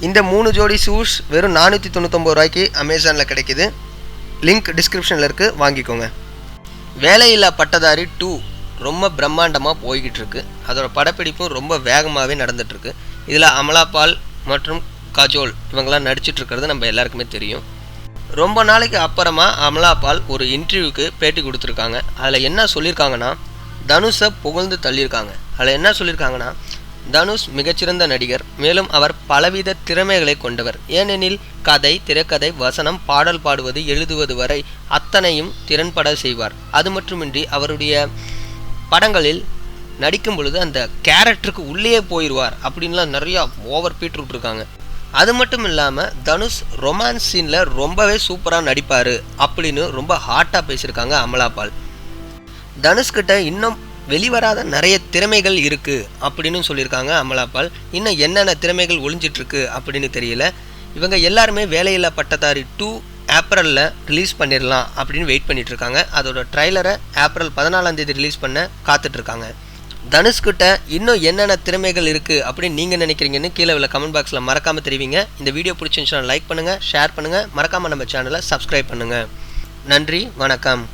இந்த மூணு ஜோடி ஷூஸ் வெறும் நானூற்றி தொண்ணூத்தொம்பது ரூபாய்க்கு அமேசானில் கிடைக்குது. லிங்க் டிஸ்கிரிப்ஷனில் இருக்குது வாங்கிக்கோங்க. வேலையில்லா பட்டதாரி டூ ரொம்ப பிரம்மாண்டமாக போய்கிட்டு இருக்கு அதோட படப்பிடிப்பும் ரொம்ப வேகமாகவே நடந்துகிட்ருக்கு இதில் அமலாபால் மற்றும் கஜோல் இவங்கெல்லாம் நடிச்சிட்ருக்கிறது நம்ம எல்லாருக்குமே தெரியும். ரொம்ப நாளைக்கு அப்புறமா அமலாபால் ஒரு இன்டர்வியூக்கு பேட்டி கொடுத்துருக்காங்க. அதில் என்ன சொல்லியிருக்காங்கன்னா தனுஷை புகழ்ந்து தள்ளியிருக்காங்க. அதில் என்ன சொல்லியிருக்காங்கன்னா தனுஷ் மிகச்சிறந்த நடிகர். மேலும் அவர் பலவித திறமைகளை கொண்டவர். ஏனெனில் கதை திரைக்கதை வசனம் பாடல் பாடுவது எழுதுவது வரை அத்தனையும் திறன்பட செய்வார். அது மட்டுமின்றி அவருடைய படங்களில் நடிக்கும் பொழுது அந்த கேரக்டருக்கு உள்ளே போயிடுவார் அப்படின்லாம் நிறையா ஓவர் பீட் விட்ருக்காங்க அது மட்டும் இல்லாமல் தனுஷ் ரொமான்ஸ் சீனில் ரொம்பவே சூப்பராக நடிப்பார் அப்படின்னு ரொம்ப ஹாட்டாக பேசியிருக்காங்க அமலாபால் தனுஷ்கிட்ட இன்னும் வெளிவராத நிறைய திறமைகள் இருக்குது அப்படின்னு சொல்லியிருக்காங்க அமலாபால். இன்னும் என்னென்ன திறமைகள் ஒளிஞ்சிட்டு இருக்கு அப்படின்னு தெரியல. இவங்க எல்லாருமே வேலையில்லா பட்டதாரி டூ ஏப்ரலில் ரிலீஸ் பண்ணிடலாம் அப்படின்னு வெயிட் பண்ணிட்டு இருக்காங்க அதோட ட்ரைலரை ஏப்ரல் பதினாலாம் தேதி ரிலீஸ் பண்ண காத்துட்டு இருக்காங்க தனுஷ்கிட்ட இன்னும் என்னென்ன திறமைகள் இருக்குது அப்படின்னு நீங்கள் நினைக்கிறீங்கன்னு கீழே உள்ள கமெண்ட் பாக்ஸில் மறக்காமல் தெரிவிங்க. இந்த வீடியோ பிடிச்சிருந்துச்சுன்னா லைக் பண்ணுங்கள் ஷேர் பண்ணுங்கள் மறக்காமல் நம்ம சேனலை சப்ஸ்கிரைப் பண்ணுங்கள் நன்றி வணக்கம்.